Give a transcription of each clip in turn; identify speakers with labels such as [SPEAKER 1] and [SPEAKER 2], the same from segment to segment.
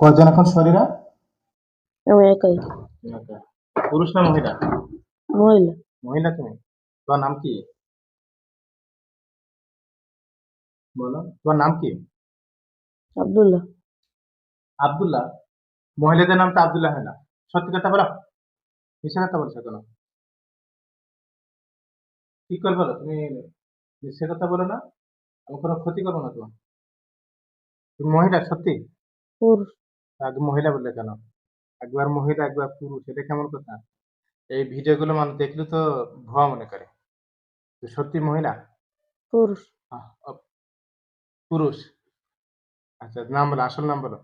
[SPEAKER 1] কয়জন এখন শরীরা?
[SPEAKER 2] আমি একাই।
[SPEAKER 1] পুরুষ না মহিলা?
[SPEAKER 2] মহিলা।
[SPEAKER 1] মহিলা তুমি? তোমার নাম কি? বলো। তোমার নাম কি?
[SPEAKER 2] আব্দুল্লাহ।
[SPEAKER 1] আব্দুল্লাহ? মহিলাদের নামটা আব্দুল্লাহ হয় না। সত্যি কথা বলো। মিশা কথা বলছো কেন? কি করব বলো? তুমি মিথ্যে কথা বলো না। আমি কোনো ক্ষতি করব না তোমার। তুমি মহিলা সত্যি?
[SPEAKER 2] পুরুষ।
[SPEAKER 1] আগে মহিলা বললে কেন? একবার মহিলা একবার পুরুষ এটা কেমন কথা? এই ভিডিওগুলো মানুষ দেখলে তো ভুয়া মনে করে। সত্যি মহিলা?
[SPEAKER 2] পুরুষ।
[SPEAKER 1] পুরুষ? আচ্ছা নাম বলো আসল নাম বলো।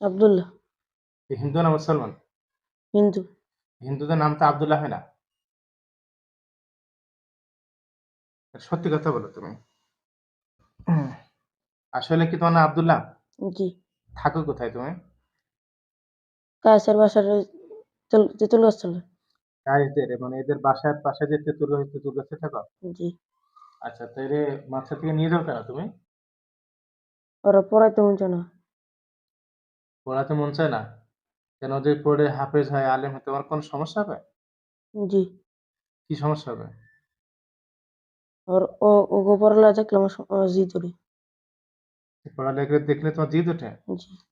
[SPEAKER 2] আব্দুল্লাহ।
[SPEAKER 1] হিন্দু না মুসলমান?
[SPEAKER 2] হিন্দু।
[SPEAKER 1] হিন্দুদের নাম তো আব্দুল্লাহ হয় না? সত্যি কথা বলো তুমি। আসলে কি তোমার নাম আব্দুল্লাহ?
[SPEAKER 2] জি।
[SPEAKER 1] থাকো কোথায় তুমি?
[SPEAKER 2] কায়সার বাসার তেতুল গাছ চলে।
[SPEAKER 1] কাজদের মানে এদের বাসার পাশে যে তেঁতুল গাছ তেঁতুল গাছে থাকো
[SPEAKER 2] জি।
[SPEAKER 1] আচ্ছা তাইলে মাছা থেকে নিয়ে যাও কেন তুমি?
[SPEAKER 2] ওরা পড়াইতে মন না।
[SPEAKER 1] পড়াতে মন চায় না? কেন যে পড়ে হাফেজ হয় আলেম হয় তোমার কোনো সমস্যা হবে?
[SPEAKER 2] জি।
[SPEAKER 1] কি সমস্যা হবে?
[SPEAKER 2] আর ও ওগো পড়ালে দেখলে আমার জি ধরে।
[SPEAKER 1] পড়ালেখা দেখলে তোমার জিদ ওঠে।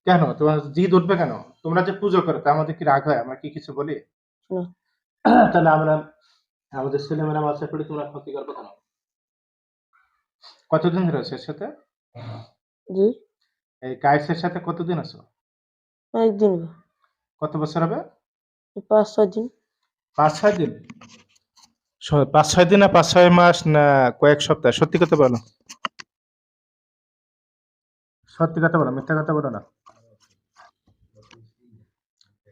[SPEAKER 1] কেন? তোমার জিদ উঠবে কেন? তোমরা যে পুজো করো আমাদের কি রাগ হয়? আমরা কি কিছু বলি? তাহলে আমরা আমাদের ছেলেমেয়েরা মাসে পড়ে তোমরা ক্ষতি করবে কেন? কতদিন ধরে আছো এর সাথে?
[SPEAKER 2] জি।
[SPEAKER 1] এই কায়েসের সাথে কতদিন আছো?
[SPEAKER 2] একদিন।
[SPEAKER 1] কত বছর হবে?
[SPEAKER 2] পাঁচ ছয় দিন।
[SPEAKER 1] পাঁচ ছয় দিন? পাঁচ ছয় দিন না পাঁচ ছয় মাস না কয়েক সপ্তাহ? সত্যি কথা বলো। সত্যি কথা বলো মিথ্যা কথা বলো না।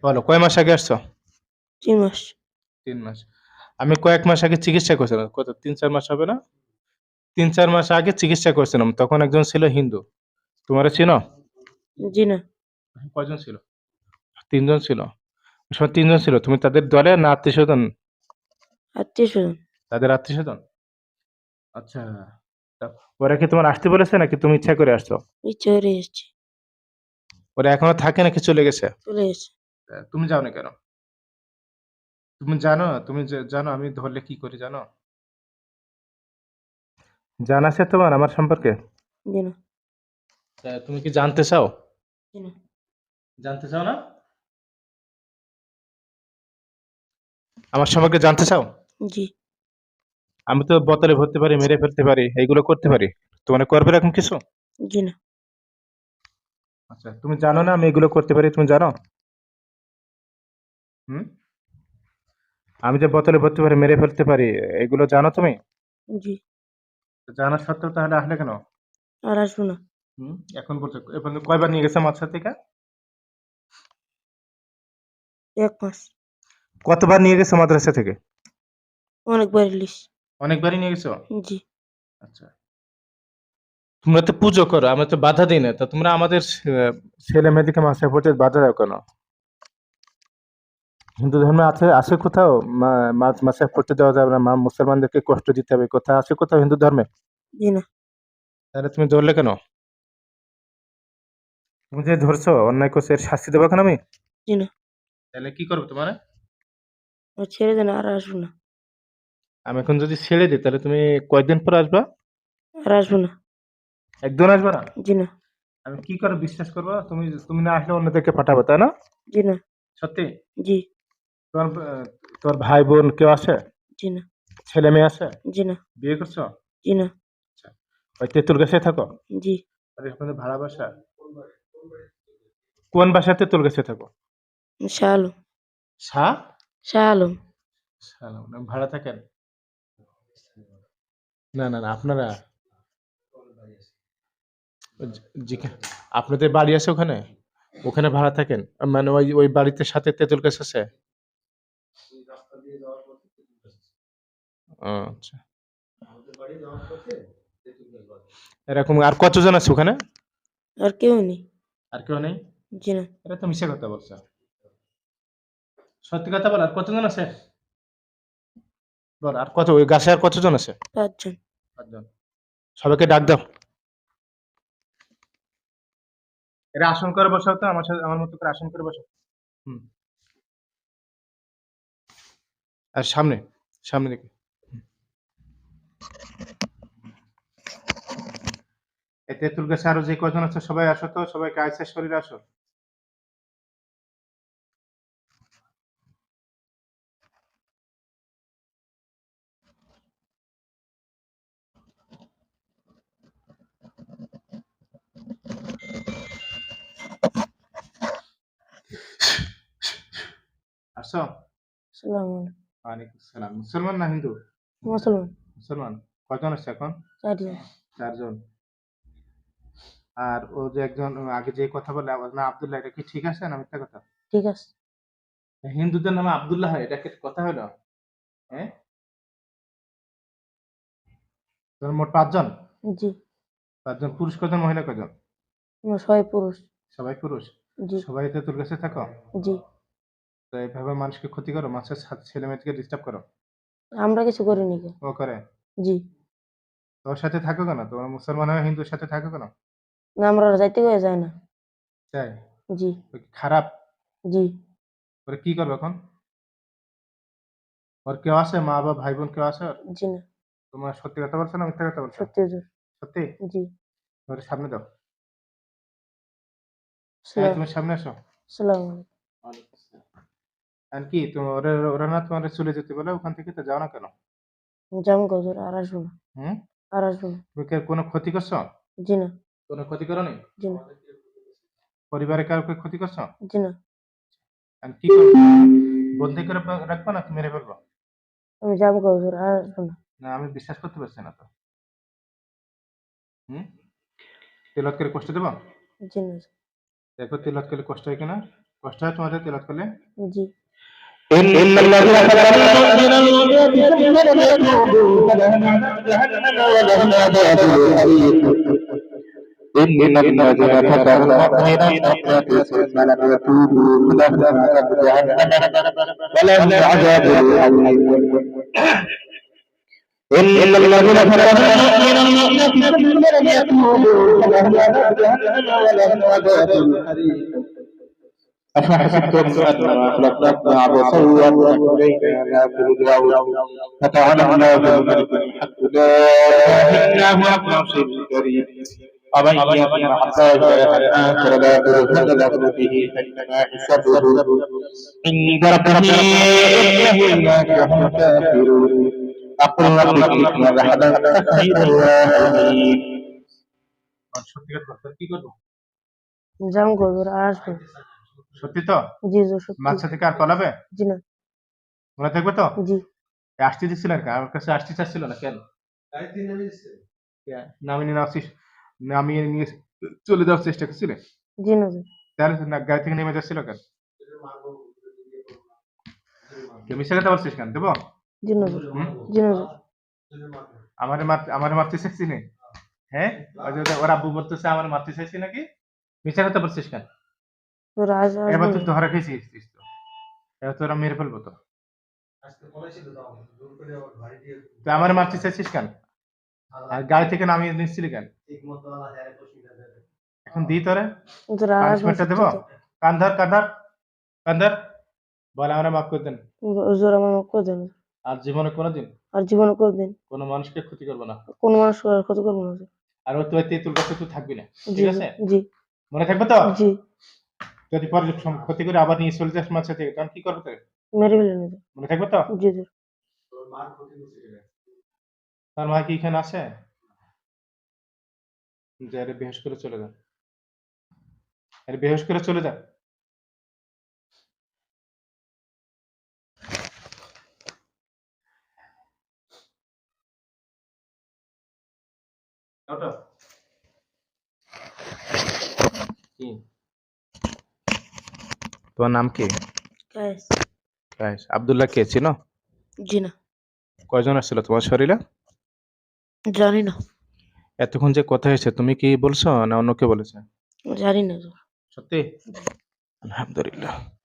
[SPEAKER 1] বলো কয় মাস আগে আসছো?
[SPEAKER 2] তিন মাস।
[SPEAKER 1] তিন মাস। আমি কয়েক মাস আগে চিকিৎসা করছিলাম। কত তিন চার মাস হবে না? তিন চার মাস আগে চিকিৎসা করছিলাম। তখন একজন ছিল হিন্দু। তোমার চিনো?
[SPEAKER 2] জি না।
[SPEAKER 1] কয়জন ছিল? তিনজন ছিল। সময় তিনজন ছিল। তুমি তাদের দলে না আত্মীয় স্বজন
[SPEAKER 2] আত্মীয় স্বজন
[SPEAKER 1] তাদের আত্মীয় স্বজন আচ্ছা। ওরা কি তোমার আসতে বলেছে নাকি তুমি ইচ্ছা করে আসছো?
[SPEAKER 2] ইচ্ছে হয়ে এসছি।
[SPEAKER 1] ওরা এখনও থাকে নাকি চলে গেছে?
[SPEAKER 2] চলে গেছে।
[SPEAKER 1] তুমি যাও না কেন? তুমি জানো তুমি জানো আমি ধরলে কি করি জানো? জানা আছে তোমার আমার সম্পর্কে? তুমি কি জানতে চাও? জানতে চাও না? আমার সম্পর্কে জানতে চাও?
[SPEAKER 2] জি।
[SPEAKER 1] আমি তো বোতলে ভরতে পারি মেরে ফেলতে পারি এইগুলো করতে পারি। তোমার করবে এরকম কিছু?
[SPEAKER 2] জি না।
[SPEAKER 1] আচ্ছা তুমি জানো না আমি এগুলো করতে পারি তুমি জানো? হুম? আমি যে বোতলে ভরতে পারি মেরে ফেলতে পারি এগুলো জানো তুমি?
[SPEAKER 2] জি।
[SPEAKER 1] জানা সত্ত্বেও তাহলে আসলে কেন?
[SPEAKER 2] আর আসব না।
[SPEAKER 1] হুম এখন বলছো এ পর্যন্ত কয়বার নিয়ে গেছে মাদ্রাসা থেকে
[SPEAKER 2] এক মাস।
[SPEAKER 1] কতবার নিয়ে গেছে মাদ্রাসা থেকে?
[SPEAKER 2] অনেকবার ইলিশ।
[SPEAKER 1] অনেকবারই নিয়ে গেছো?
[SPEAKER 2] জি।
[SPEAKER 1] আচ্ছা। তোমরা তো পুজো করো আমরা তো বাধা দিই না তা তোমরা আমাদের আহ, ছেলে মেয়েদেরকে মাসে পড়তে বাধা দাও কেন? হিন্দু ধর্মে আছে আছে কোথাও? মা- মা- মাসে পড়তে দেওয়া যাবে না মা মুসলমানদেরকে কষ্ট দিতে হবে কোথাও আছে কোথাও হিন্দু ধর্মে?
[SPEAKER 2] জি না।
[SPEAKER 1] তাহলে তুমি ধরলে কেন? তুমি যে ধরছো অন্যায় করছ এর শাস্তি দেবো কেন আমি?
[SPEAKER 2] জি না।
[SPEAKER 1] তাহলে কি করব তোমার?
[SPEAKER 2] ছেড়ে দেন আর আসব না।
[SPEAKER 1] আমি এখন যদি ছেড়ে দিই তাহলে তুমি কয়েকদিন পর আসবা?
[SPEAKER 2] আর আসব না।
[SPEAKER 1] একদিন আসবে না?
[SPEAKER 2] জি না।
[SPEAKER 1] আমি কি করে বিশ্বাস করব? তুমি তুমি না আসলে অন্যদেরকে পাঠাবো তাই না?
[SPEAKER 2] জি না।
[SPEAKER 1] সত্যি?
[SPEAKER 2] জি।
[SPEAKER 1] তোমার আহ, তোমার ভাই বোন কেউ আছে?
[SPEAKER 2] জি না।
[SPEAKER 1] ছেলে মেয়ে আছে?
[SPEAKER 2] জি না।
[SPEAKER 1] বিয়ে করছ?
[SPEAKER 2] জি না।
[SPEAKER 1] ওই তেঁতুল গাছে থাকো।
[SPEAKER 2] জি।
[SPEAKER 1] আর আপনাদের ভাড়া বাসা? কোন বাসাতে তেঁতুল গাছে থাকো?
[SPEAKER 2] শাহ আলম।
[SPEAKER 1] শাহ?
[SPEAKER 2] শাহ আলম।
[SPEAKER 1] শাহ আলম, না, ভাড়া থাকেন? না না না আপনারা আপনাদের বাড়ি আছে ওখানে? ওখানে ভাড়া থাকেন? মানে ওই ওই বাড়িতে সাথে তেঁতুল গাছ আছে? আচ্ছা। এরকম আর কতজন আছে ওখানে?
[SPEAKER 2] আর কেউ নেই।
[SPEAKER 1] আর কেউ নেই?
[SPEAKER 2] জি না।
[SPEAKER 1] এটা তো মিশে কথা বলছো। সত্যি কথা বল আর কতজন আছে? বল আর কত ওই গাছে আর কতজন আছে?
[SPEAKER 2] পাঁচজন।
[SPEAKER 1] সবাইকে ডাক দাও। এরা আসন করে বসাও তো আমার সাথে আমার মতো করে আসন করে বসাও। হুম। আর সামনে সামনে। এই তেঁতুল গাছে আরও যে কজন আছে সবাই আসো তো সবাই কায়সের শরীর আসো।
[SPEAKER 2] আসসালামু
[SPEAKER 1] ওয়ালাইকুম সালাম মুসলমান না হিন্দু
[SPEAKER 2] মুসলমান
[SPEAKER 1] মুসলমান কজন আছে এখন?
[SPEAKER 2] চারজন।
[SPEAKER 1] চারজন। আর ও যে একজন আগে যে কথা বলে না আব্দুল্লাহ এটা কি ঠিক আছে না মিথ্যা কথা?
[SPEAKER 2] ঠিক আছে।
[SPEAKER 1] হিন্দুদের নামে আব্দুল্লাহ হয় এটা কি কথা হলো? হ্যাঁ তোর মোট পাঁচজন?
[SPEAKER 2] জি।
[SPEAKER 1] পাঁচজন পুরুষ কজন মহিলা কজন
[SPEAKER 2] সবাই পুরুষ।
[SPEAKER 1] সবাই পুরুষ?
[SPEAKER 2] জি।
[SPEAKER 1] সবাই তো তোর কাছে থাকো?
[SPEAKER 2] জি।
[SPEAKER 1] তো এইভাবে মানুষকে ক্ষতি করো? মানুষের সাথে ছেলে মেয়েকে ডিস্টার্ব করো?
[SPEAKER 2] আমরা কিছু করিনি কেন
[SPEAKER 1] ও করে?
[SPEAKER 2] জি।
[SPEAKER 1] তোর সাথে থাকো কেন? তোমরা মুসলমান হয়ে হিন্দুর সাথে থাকো কেন?
[SPEAKER 2] না আমরা যাইতে করে যায় না।
[SPEAKER 1] চাই
[SPEAKER 2] জি।
[SPEAKER 1] ও কি খারাপ?
[SPEAKER 2] জি।
[SPEAKER 1] ওরে কি করবে এখন? ওর কেউ আছে মা বাবা ভাই বোন কেউ আছে ওর?
[SPEAKER 2] জি না।
[SPEAKER 1] তোমার সত্যি কথা বলছো না মিথ্যা কথা বলছো?
[SPEAKER 2] সত্যি হুজুর।
[SPEAKER 1] সত্যি?
[SPEAKER 2] জি।
[SPEAKER 1] ওর সামনে দাও হ্যাঁ
[SPEAKER 2] সালাম
[SPEAKER 1] তুমি সামনে আসো।
[SPEAKER 2] সালাম
[SPEAKER 1] আর কি তোমার ওরা ওরা না তোমার চলে যেতে বলে ওখান থেকে তো যাও না কেন?
[SPEAKER 2] যেমন হুজুর আর আসব না।
[SPEAKER 1] হুম?
[SPEAKER 2] আর আসব না।
[SPEAKER 1] তুমি কি কোনো ক্ষতি করছ?
[SPEAKER 2] জি না।
[SPEAKER 1] কোনো ক্ষতি করো নি
[SPEAKER 2] জি না।
[SPEAKER 1] পরিবারে কাউকে ক্ষতি করছ?
[SPEAKER 2] জি না।
[SPEAKER 1] আর কি করব? বন্দি করে রাখব না মেরে ফেলব?
[SPEAKER 2] আমি যাব হুজুর আর আসব না।
[SPEAKER 1] না আমি বিশ্বাস করতে পারছি না তো। হুম? তেলত করে কষ্ট দেবো?
[SPEAKER 2] জি না।
[SPEAKER 1] দেখো তেলত করলে কষ্ট হয় কিনা? কষ্ট হয় তোমাদের তেলত করলে?
[SPEAKER 2] জি।
[SPEAKER 3] إن الذين كفروا من عذاب جهنم ولهم عذاب الحريق إن الذين كفروا المؤمنين ثم لم يتوبوا فلهم عذاب جهنم ولهم عذاب الحريق إن الذين كفروا المؤمنين ثم لم يتوبوا فلهم عذاب جهنم ولهم عذاب الحريق أفحسبتم أنما خلقناكم عبثا وأنكم إلينا لا ترجعون فتعالى الله الملك الحق لا إله إلا هو أكبر شيء كريم ومن يكن حتى الآخر لا ترهن له به فإنما حسابه عند ربه إنه لا يفلح الكافرون أقل ربكم رحمة خير الراحمين
[SPEAKER 1] আর সত্যি কথা বলতে কি করবো
[SPEAKER 2] যাবো হুজুর আর আসবো না।
[SPEAKER 1] সত্যি তো?
[SPEAKER 2] জি সত্যি।
[SPEAKER 1] থেকে আর পালাবে?
[SPEAKER 2] জি না।
[SPEAKER 1] মনে থাকবে তো?
[SPEAKER 2] জি।
[SPEAKER 1] আসতে দিচ্ছিলেন কেন আমার কাছে আসতে চাচ্ছিল না কেন? নামিয়ে নামিয়ে নিয়ে চলে যাওয়ার চেষ্টা করছিলে?
[SPEAKER 2] জি না
[SPEAKER 1] তাহলে না গাড়ি থেকে নেমে যাচ্ছিল কেন? মিশে কথা বলছিস কেন? দেবো?
[SPEAKER 2] জি না জি। না
[SPEAKER 1] আমার মার আমার মারতে চাইছি হ্যাঁ? ওর আব্বু বলতেছে আমার মারতে চাইছি নাকি? মিশে কথা বলছিস কেন? এবার ধরা খেয়েছিস তো। এবার তোরা মেরে ফেলব তো। তুই আমার মারতে চাইছিস কেন? আর গাড়ি থেকে নামিয়ে নিচ্ছিলি কেন? এখন দিই তোরে। পানিশমেন্টটা দেবো। কান্ধার কান্ধার কান্ধার বলে আমরা মাফ করে দেন।
[SPEAKER 2] হুজুর আমার মাফ করে দেন।
[SPEAKER 1] আর জীবনে কোনোদিন
[SPEAKER 2] আর জীবনে করে দিন
[SPEAKER 1] কোনো মানুষকে ক্ষতি করব না।
[SPEAKER 2] কোনো মানুষ আর ক্ষতি করব না।
[SPEAKER 1] আর ওই তুই তেঁতুল গাছে তুই থাকবি না। ঠিক আছে?
[SPEAKER 2] জি।
[SPEAKER 1] মনে থাকবে তো?
[SPEAKER 2] জি।
[SPEAKER 1] যদি পরে ক্ষতি করে আবার নিয়ে চলে যাস মাছ থেকে তখন কি করবে?
[SPEAKER 2] মেরে।
[SPEAKER 1] মনে থাকবে তো?
[SPEAKER 2] জি হুজুর
[SPEAKER 1] তার মা কি এখানে আছে? যা বেহস করে চলে যা। আরে বেহস করে চলে যা। ওঠো। কি? তোমার নাম কি?
[SPEAKER 2] কায়েস।
[SPEAKER 1] কায়েস। আব্দুল্লাহ কে? চিনো?
[SPEAKER 2] জিনা।
[SPEAKER 1] কয়জন আসছিল তোমার শরীরে?
[SPEAKER 2] জানি না।
[SPEAKER 1] এতক্ষণ যে কথা হয়েছে তুমি কি বলছো না অন্য কে বলেছে?
[SPEAKER 2] জানি না।
[SPEAKER 1] সত্যি? আলহামদুলিল্লাহ।